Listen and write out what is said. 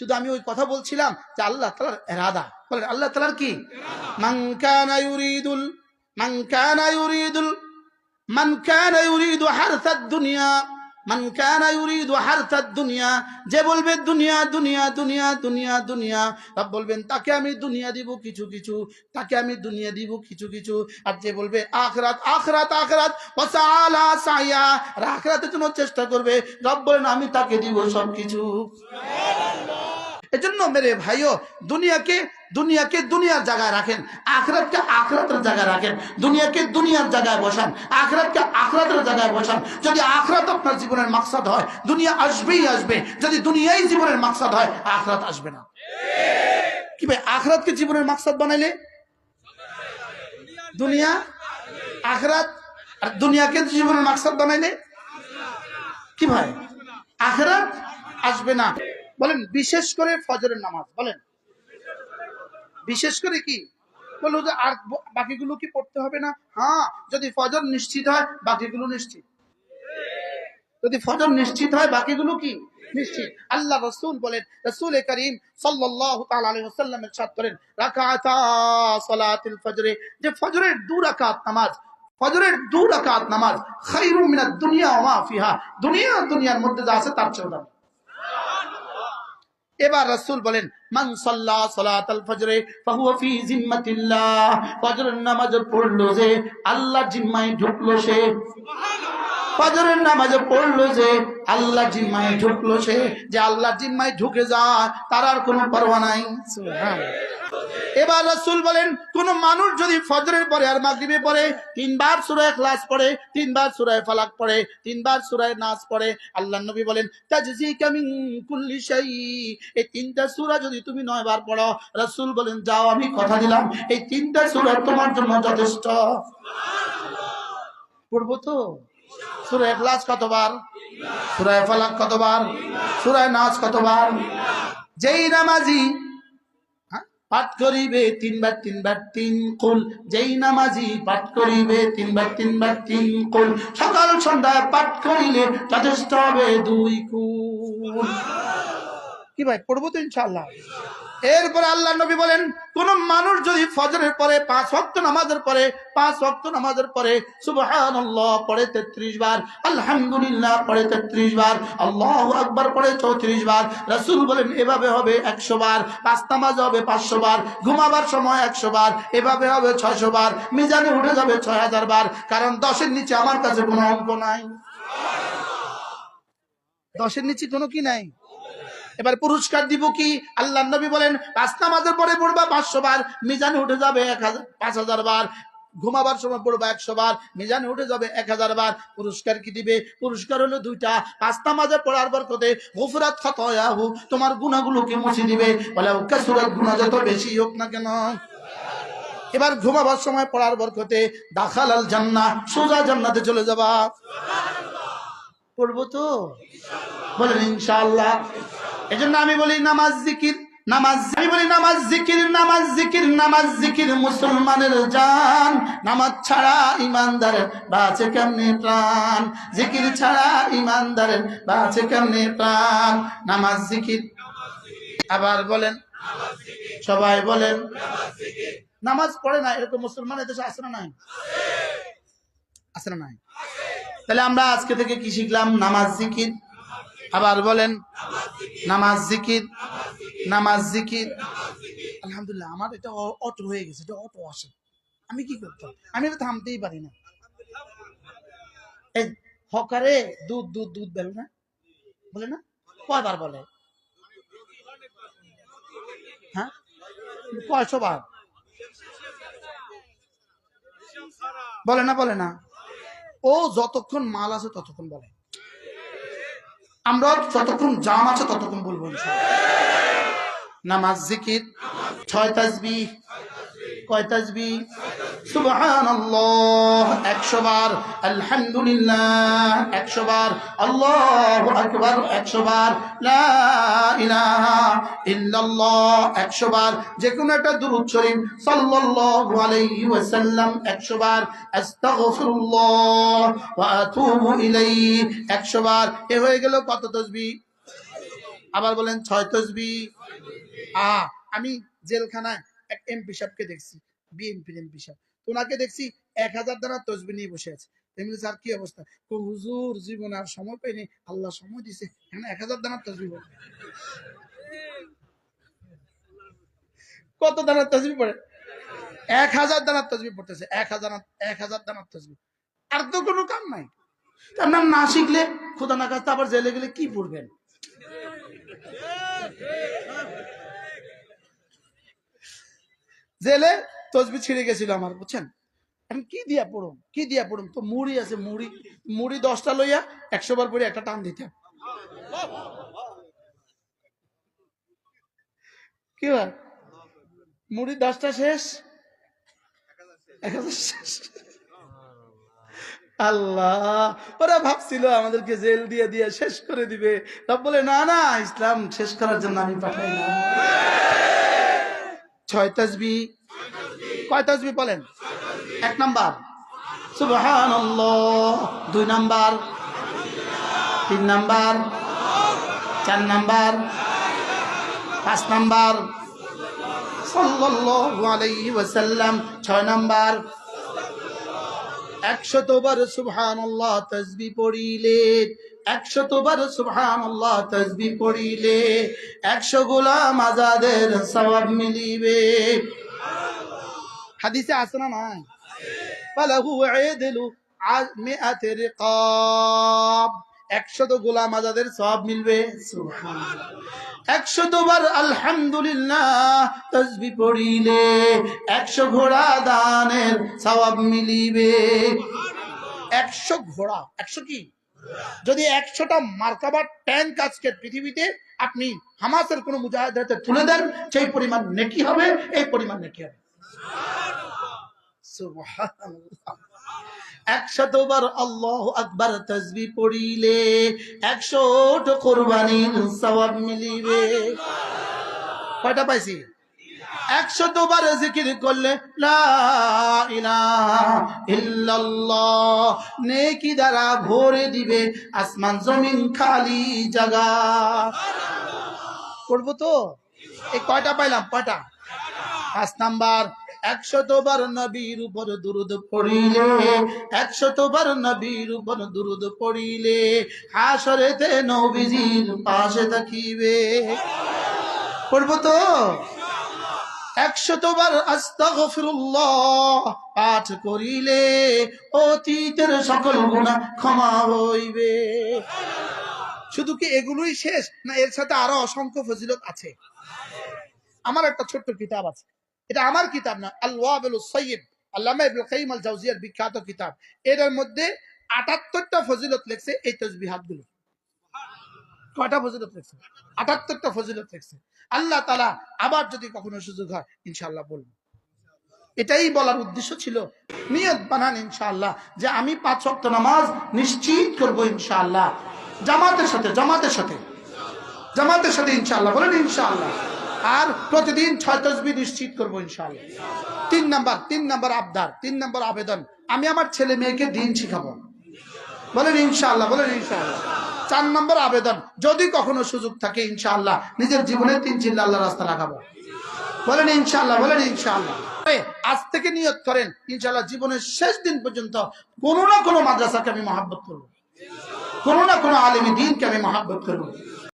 শুধু আমি ওই কথা বলছিলাম যে আল্লাহ তালার এরাদা। বলেন, আল্লাহ তালার কি? মানকানা ইউরিদুল মানকানা ইউরিদুল, মান কানা ইউরিদু হারসাদ দুনিয়া, মান কানা ইউরিদু হারসাদ দুনিয়া। যে বলবে দুনিয়া দুনিয়া দুনিয়া দুনিয়া দুনিয়া, রব বলবেন, তাকে আমি দুনিয়া দিব কিছু কিছু, তাকে আমি দুনিয়া দিব কিছু কিছু। আর যে বলবে আখরাত আখরাত আখরাত ওয়াসালা সাইয়া, আর আখরাতের জন্য চেষ্টা করবে, রব বলেন, আমি তাকে দিব সব কিছু এজন্য মেরে ভাইও, দুনিয়াকে দুনিয়াকে দুনিয়ার জায়গায় রাখেন, আখরাতকে আখরাতের জায়গায় রাখেন, দুনিয়াকে দুনিয়ার জায়গায় বসান, আখরাতকে আখরাতের জায়গায় বসান। যদি আখরাত আপনার জীবনের মাকসাদ হয়, দুনিয়া আসবেই আসবে। যদি দুনিয়াই জীবনের মাকসাদ হয়, আখরাত আসবে না। কি ভাই, আখরাতকে জীবনের মাকসাদ বানাইলে? দুনিয়া, আখরাত, আর দুনিয়াকে জীবনের মাকসাদ বানাইলে? কি ভাই, আখরাত আসবে না। বলেন, বিশেষ করে ফজরের নামাজ, বলেন। বিশেষ করে কি? বলল যে আর বাকিগুলো কি পড়তে হবে না? হ্যাঁ যদি ফজর নিশ্চিত হয়, বাকিগুলো নিশ্চিত। যদি ফজর নিশ্চিত হয়, বাকিগুলো কি? নিশ্চিত। আল্লাহ রসুল বলেন, রসুল করিম সাল্লাল্লাহু তাআলা ইরশাদ করেন ফজরে, যে ফজরের দু রাকাত নামাজ, ফজরের দু রাকাত নামাজ খায়রুম মিনাদ দুনিয়া ফিহা, দুনিয়া দুনিয়ার মধ্যে যা আছে তার চেয়ে এবার রাসূল বলেন মান আল্লাহ জিম্মায় ঢুকলো সে। ফজরের নামাজে পড়ল যে, আল্লাহ জিম্মায় ঢুকলো সে। যে আল্লাহ জিম্মায় ঢুকে তার আর কোনো পরোয়া নাই। এবার রাসূল বলেন, কোন মানুষ যদি ফজরের পরে আর মাগরিবে পড়ে, তিনবার সূরা ইখলাস পড়ে, তিনবার সূরা ফালাক পড়ে, তিনবার সূরা নাস পড়ে, আল্লাহর নবী বলেন, তাজজিকা মিন কুল্লি শাই এই তিনটা সূরা যদি তুমি নয় বার পড়ো, রাসূল বলেন, যাও, আমি কথা দিলাম, এই তিনটা সূরা তোমার জন্য যথেষ্ট। পড়ব তো? সূরা এখলাস কতবার? সুরায় ফালাক কতবার? সুরায় নাচ কতবার? যেই নামাজি হ্যাঁ? পাঠ করিবে তিনবার তিনবার, তিন কুল। যেই নামাজি পাঠ করিবে তিনবার তিনবার, তিন কুল। সকাল সন্ধ্যায় পাঠ করিলে যথেষ্ট হবে দুই কুল। কি ভাই, পড়ব তো ইনশাল্লাহ এরপরে আল্লাহ নবী বলেন, কোন মানুষ যদি ফজরের পরে, পাঁচ ওয়াক্ত নামাজের পরে, পাঁচ ওয়াক্ত নামাজের পরে, সুবহানাল্লাহ পড়ে 33 বার, আলহামদুলিল্লাহ পড়ে 33 বার, আল্লাহু আকবার পড়ে 34 বার, রাসূল বলেন, এভাবে হবে 100 বার, পাঁচ নামাজ হবে 500 বার, ঘুমাবার সময় 100 বার, এভাবে হবে 600 বার, মিজানে উঠে যাবে 6000 বার, কারণ দশের নিচে আমার কাছে কোনো অঙ্ক নাই। দশের নিচে কোনো কি নাই? এবার পুরস্কার দিব কি? আল্লাহ নবী বলেন, পাঁচ নামাজের পরে পড়বা পাঁচশো বার, মিজানে উঠে যাবে এক হাজার পাঁচ হাজার বার। ঘুমাবার সময় পড়বা একশো বার, মিজানে উঠে যাবে এক হাজার বার। পুরস্কার কি দিবে? পুরস্কার হলো দুইটা। পাঁচ নামাজে পড়ার বরকতে গুফরাত খতয়াহু, তোমার গুনাহগুলোকে মুছে দিবে। বলে কাসুরাত গুনাহ, যত বেশি হোক না কেন। এবার ঘুমাবার সময় পড়ার বরকতে দাখাল আল জান্নাহ, সোজা জান্নাতে চলে যাবা। পড়ব তো? বলেন ইনশাআল্লাহ। এজন্য আমি বলি নামাজ জিকির, নামাজ আমি বলি নামাজ জিকির নামাজ জিকির নামাজ জিকির মুসলমানের জান। নামাজ ছাড়া ইমানদারের বাঁচে কেমনে প্রাণ? জিকির ছাড়া ইমানদারের বাঁচে কেমনে প্রাণ? নামাজ জিকির। আবার বলেন, সবাই বলেন, নামাজ পড়ে না, এরকম মুসলমানের দেশে আছে না নাই? আছে না নাই? তাহলে আমরা আজকে থেকে কি শিখলাম? নামাজ জিকির। আবার বলেন, নামাজ জিকির নামাজ জিকির। আলহামদুলিল্লাহ, আমার এটা অটো হয়ে গেছে, এটা অটো আসে। আমি কি করতাম? আমি এটা থামতেই পারি না। এই হকারে দুধ দুধ দুধ বলে না? বলে না? কয়বার বলে? হ্যাঁ? কয়শো বার বলে না বলে না। ও যতক্ষণ মাল আছে ততক্ষণ বলে। আমরা যতক্ষণ জাম আছে ততক্ষণ বলব। নামাজ জিকির ছয় তাজবি কয় তাজবি সুবহানাল্লাহ একশো বার আলহামদুলিল্লাহ একশো বার আল্লাহু আকবার একশো বার লা ইলাহা ইল্লাল্লাহ একশো বার যে কোনো একটা দুরূদ শরীফ সাল্লাল্লাহু আলাইহি ওয়াসাল্লাম একশো বার আস্তাগফিরুল্লাহ ওয়া আতুবু ইলাইহি একশো বার এ হয়ে গেল কত তাসবিহ আবার বলেন ছয় তসবি। আ, আমি জেলখানায় এক এমপি সাহেবকে দেখছি বিএনপির এমপি সাহেব। ওনাকে দেখছি এক হাজার দ্বারা তসবি নিয়ে বসে আছে। স্যার, কি অবস্থা? হুজুর, জীবনে আর সময় পাইনি আল্লাহ সময় দিছে। এখানে এক হাজার দানার তসবি কত দানার তসবি পড়ে? এক হাজার দানার তসবি পড়তেছে। এক হাজার এক হাজার দানার তসবি। আর তো কোনো কাম নাই। আপনার না শিখলে খোদা না কাছে আবার জেলে গেলে কি পড়বেন? জেলে তসবি ছিঁড়ে গেছিল আমার, বুঝছেন? এখন কি দিয়া পড়ুম? কি দিয়া পড়ুম? তো মুড়ি আছে, মুড়ি মুড়ি দশটা লইয়া একশো বার পরে একটা টান দিতে কি হয় মুড়ি দশটা শেষ? আল্লাহ, ওরা ভাবছিল আমাদেরকে জেল দিয়ে দিয়ে শেষ করে দিবে। রব বলে, না না, ইসলাম শেষ করার জন্য আমি পাঠাই না ছয় তসবি কয় বলেন এক নাম্বার। সুবহান দুই নাম্বার। তিন নাম্বার। চার নাম্বার। পাঁচ নাম্বার। সাল্লাল্লাহু ছয় নাম্বার। একশতবার সুবহানাল্লাহ তাসবি পড়িলে একশতবার সুবহানাল্লাহ তাসবি পড়িলে, একশো গোলাম আজাদের সওয়াব মিলিবে। হাদিসে আছে না নাই? ফালাহু আইদলু মিআত রিকাব। গোলাম আজাদের মিলবে? আলহামদুলিল্লাহ পড়িলে একশো ঘোড়া দানের সওয়াব মিলিবে। একশো ঘোড়া, একশো কি? যদি একশোটা মার্কাবার ট্যাঙ্ক আজকে পৃথিবীতে আপনি হামাসের কোন মুজাহিদাতে তুলে দেন, সেই পরিমাণ নেকি হবে, এই পরিমাণ নেকি হবে। আল্লাহ মিলিবে। কয়টা পাইছি? নেকি দ্বারা ভরে দিবে আসমান জমিন খালি জাগা। করব তো? এই কয়টা পাইলাম? কয়টা? পাঁচ নাম্বার। একশতবার নবীর উপর দুরুদ পড়িলে, একশতবার নবীর উপর দুরুদ পড়িলে হাসরেতে নবীজির পাশে থাকিবে। করব তো? একশতবার আস্তাগফিরুল্লাহ পাঠ করিলে অতীতের সকল গুনাহ ক্ষমা হইবে। শুধু কি এগুলোই শেষ, না এর সাথে আরও অসংখ্য ফজিলত আছে? আমার একটা ছোট্ট কিতাব আছে। এটা আমার কিতাব না। আল-ওয়াবিল সৈয়দ, আল্লামা ইবনুল কাইয়িম আল জাওজিয়ার বিখ্যাত কিতাব। এটার মধ্যে 78টা ফজিলত লেখছে এই তাসবিহাতগুলো কয়টা ফজিলত লেখছে? 78টা ফজিলত লেখছে। আল্লাহ তাআলা আবার যদি কখনো সুযোগ হয়, ইনশাআল্লাহ বলব। এটাই বলার উদ্দেশ্য ছিল। নিয়ত বানান, ইনশাআল্লাহ, যে আমি পাঁচ ওয়াক্ত নামাজ নিশ্চিত করব, ইনশাআল্লাহ। জামাতের সাথে জামাতের সাথে। জামাতের সাথে, ইনশাআল্লাহ। বলেন, ইনশাআল্লাহ। আর প্রতিদিন ছয় তসবি নিশ্চিত করব ইনশাআল্লাহ। তিন নাম্বার তিন নাম্বার আবদার, তিন নাম্বার আবেদন। আমি আমার ছেলে মেয়েকে দিন শিখাবো। বলেন ইনশাল্লাহ বলেন ইনশাআল্লাহ। চার নম্বর আবেদন, যদি কখনো সুযোগ থাকে ইনশাআল্লাহ, নিজের জীবনে তিন চিল্লা আল্লাহ রাস্তা লাগাবো। বলেন ইনশাআল্লাহ বলেন ইনশাআল্লাহ। আজ থেকে নিয়ত করেন, ইনশাআল্লাহ জীবনের শেষ দিন পর্যন্ত কোনো না কোনো মাদ্রাসাকে আমি মহাব্বত করব। কোনো না কোনো আলেমী দিনকে আমি মহাব্বত করব।